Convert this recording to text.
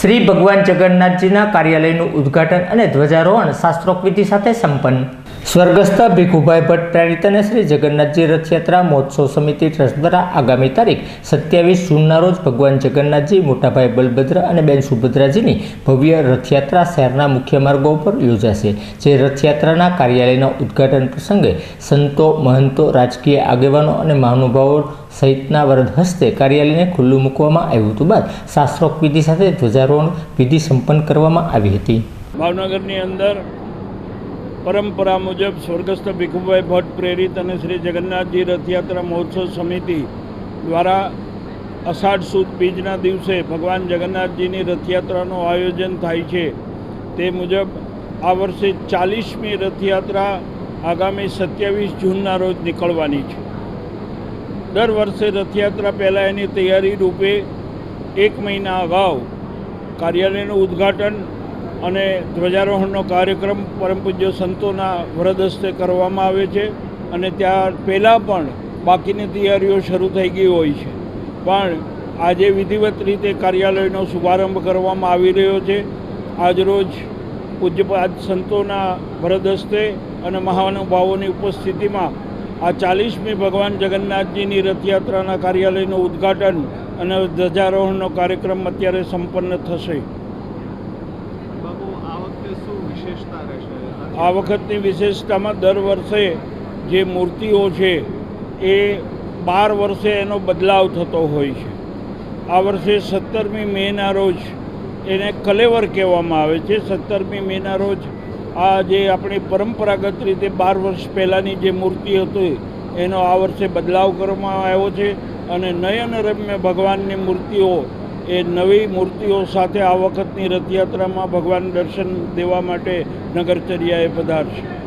શ્રી ભગવાન જગન્નાથજીના કાર્યાલયનું ઉદ્ઘાટન અને ધ્વજારોહણ શાસ્ત્રોક્ત સાથે સંપન્ન. સ્વર્ગસ્થ ભીખુભાઈ ભટ્ટ પ્રેરિત અને શ્રી જગન્નાથજી રથયાત્રા મહોત્સવ સમિતિ ટ્રસ્ટ દ્વારા આગામી તારીખ સત્યાવીસ જૂનના રોજ ભગવાન જગન્નાથજી, મોટાભાઈ બલભદ્ર અને બેન સુભદ્રાજીની ભવ્ય રથયાત્રા શહેરના મુખ્ય માર્ગો પર યોજાશે, જે રથયાત્રાના કાર્યાલયના ઉદ્ઘાટન પ્રસંગે સંતો, મહંતો, રાજકીય આગેવાનો અને મહાનુભાવો સહિતના વરદ હસ્તે કાર્યાલયને ખુલ્લું મૂકવામાં આવ્યું હતું બાદ શાસ્ત્રોક્ત વિધિ સાથે ધ્વજારોહણ વિધિ સંપન્ન કરવામાં આવી હતી. ભાવનગરની અંદર પરંપરા મુજબ સ્વર્ગસ્થ ભીખુભાઈ ભટ્ટ પ્રેરિત અને શ્રી જગન્નાથજી રથયાત્રા મહોત્સવ સમિતિ દ્વારા અષાઢ સુદ બીજના દિવસે ભગવાન જગન્નાથજીની રથયાત્રાનું આયોજન થાય છે. તે મુજબ આ વર્ષે ચાલીસમી રથયાત્રા આગામી સત્યાવીસ જૂનના રોજ નીકળવાની છે. દર વર્ષે રથયાત્રા પહેલાં એની તૈયારી રૂપે એક મહિના અગાઉ કાર્યાલયનું ઉદ્ઘાટન અને ધ્વજારોહણનો કાર્યક્રમ પરમ પૂજ્ય સંતોના વરદ હસ્તે કરવામાં આવે છે અને ત્યાં પહેલાં પણ બાકીની તૈયારીઓ શરૂ થઈ ગઈ હોય છે. પણ આજે વિધિવત રીતે કાર્યાલયનો શુભારંભ કરવામાં આવી રહ્યો છે. આજરોજ પૂજ્યપાદ સંતોના વરદ હસ્તે અને મહાનુભાવોની ઉપસ્થિતિમાં આ ચાલીસમી ભગવાન જગન્નાથજીની રથયાત્રાના કાર્યાલયનું ઉદ્ઘાટન અને ધ્વજારોહણનો કાર્યક્રમ અત્યારે સંપન્ન થશે. આ વખતની વિશેષતામાં દર વર્ષે જે મૂર્તિઓ છે, એ બાર વર્ષે એનો બદલાવ થતો હોય છે. આ વર્ષે સત્તરમી મેના રોજ એને કલેવર કહેવામાં આવે છે. સત્તરમી મેના રોજ આ જે આપણી પરંપરાગત રીતે બાર વર્ષ પહેલાંની જે મૂર્તિ હતી, એનો આ વર્ષે બદલાવ કરવામાં આવ્યો છે અને નયનરમ્ય ભગવાનની મૂર્તિઓ એ નવી મૂર્તિઓ સાથે આ વખતની રથયાત્રામાં ભગવાન દર્શન દેવા માટે નગરચર્યાએ પધારશે.